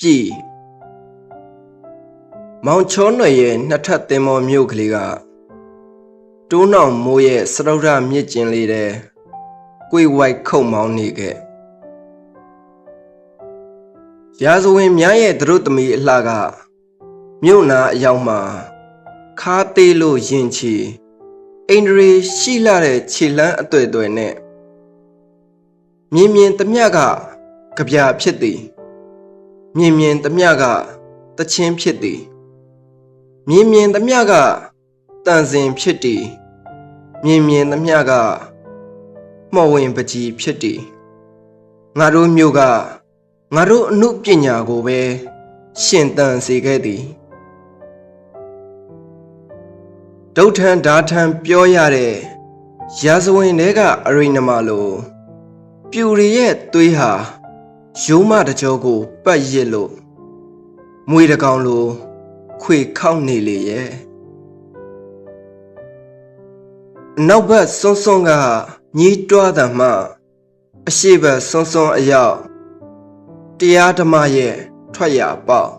ပြည်မောင်ချောနွယ်ရဲ့နှစ်ထပ်သင်္ဘောမြို့ကလေးကတိုးနှောင်မိုးရဲ့စရုဒ္ဓမြစ်ကျင်လေးတဲ့ကိုယ်ဝိုက်ခုတ်မောင်းနေခဲ့ရာဇဝင်များရဲ့သတို့သမီးအလှကမြို့နာအရောက်မှာခါသေးလို့ရင်ချီအိန္ဒြေရှိလာတဲ့ခြေလန်းအတွေ့အတွေ့နဲ့မြင်မြင်တမျှကကြပြဖြစ်သည် မြင်မြင်တမျှကတချင်းဖြစ်သည်မြင်မြင်တမျှကတန်စင်ဖြစ်သည်မြင်မြင်တမျှကမော်ဝင်ပကြီးဖြစ်သည်ငါတို့မျိုးကငါတို့အမှုပညာကိုပဲရှင်တန်စေခဲ့သည်ဒုဋ္ဌံဓာထံပြောရတဲ့ရာဇဝင်တွေကအရိနမလိုပြူရရဲ့သွေးဟာ ရုံးမတကြောကိုပတ်ရစ်လို့မွေတကောင်လို ခွေခောက်နေလေရဲ့အနောက်ဘက်စွန်းစွန်းကညီးတွားတာမှအရှိဘက်စွန်းစွန်းအရောက်တရားဓမ္မရဲ့ထွက်ရပေါက်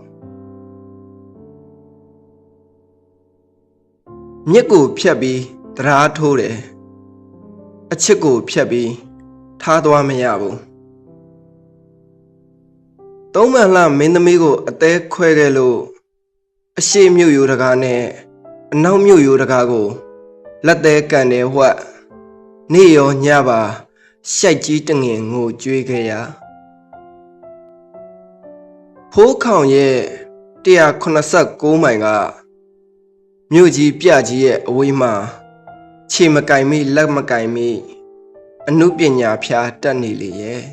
မြစ်ကိုဖြတ်ပြီးတရားထိုးတယ်အချစ်ကိုဖြတ်ပြီးထားသွားမရဘူး သုံးမှန်လှမင်းသမီးကိုအသေးခွဲခဲ့လို့အရှိမြို့ယူတကားနဲ့အနောက်မြို့ယူတကားကိုလက်သေးကန်တယ်ဟွက်နေ့ရောညပါရှိုက်ကြီးတငင်ငိုကြွေးခဲ့ရဖိုးခေါင်ရဲ့186မိုင်ကမြို့ကြီးပြကြီးရဲ့အဝေးမှာခြေမကင်မိလက်မကင်မိအနုပညာဖျားတက်နေလေရဲ့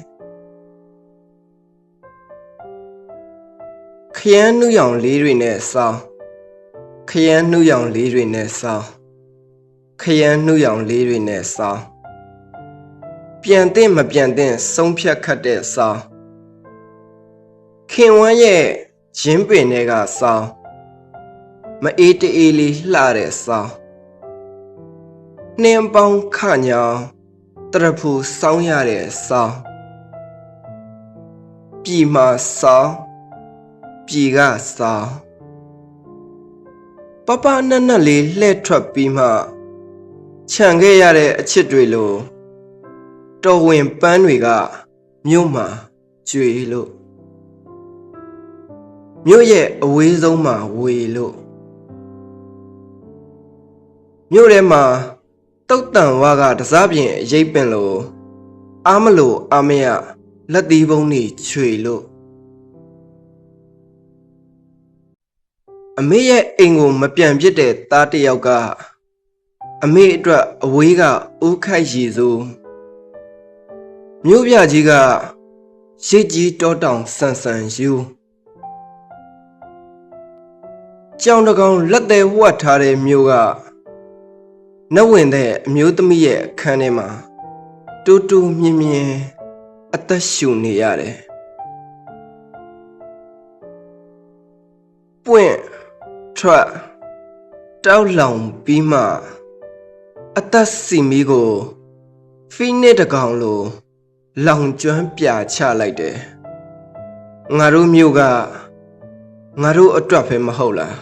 ခရမ်းနှူရောင်လေးတွေနဲ့စောင်းခရမ်းနှူရောင်လေးတွေနဲ့စောင်းခရမ်းနှူရောင်လေးတွေနဲ့စောင်းပြန်တဲ့မပြန်တဲ့ဆုံးဖြတ်ခတ်တဲ့စောင်းခင်ဝမ်းရဲ့ဂျင်းပင်တွေကစောင်းမအေးတအေးလေးလှတဲ့စောင်းနှင်းပေါင်းခညောင်တရဖူစောင်းရတဲ့စောင်းပြည်မှာစောင်း ပြည်ကစောင်းပပနက်နက်လေးလှဲ့ထွက်ပြီးမှခြံခဲ့ရတဲ့အချစ်တွေလိုတော်ဝင်ပန်းတွေကမြို့မှာကျွေလို့မြို့ရဲ့အဝေးဆုံးမှာဝေလို့မြို့ထဲမှာတုတ်တန်ဝါကတစားပြင်အရိပ်ပင်လို့အားမလို့အာမရလက်သီးပုံးနေချွေလို့ အမေရဲ့အိမ်ကိုမပြန်ပြစ်တဲ့သားတစ်ယောက်ကအမေအတွက်အဝေးကဦးခိုက်ရည်စိုးမြို့ပြကြီးကရစ်ကြီးတောတောင်ဆန်ဆန်ယူကြောင်တကောင်လက်သေးဝတ်ထားတဲ့မြို့ကနတ်ဝင်တဲ့အမျိုးသမီးရဲ့အခန်းထဲမှာတူတူမြင်မြင်အသက်ရှူနေရတယ်ပွင့် ထွက်တောက်လောင်ပြီးမှအသက်စီမီကိုဖိနစ်တကောင်လိုလောင်ကျွမ်းပြချလိုက်တယ်ငါတို့မျိုးကငါတို့အတွက်ပဲမဟုတ်လား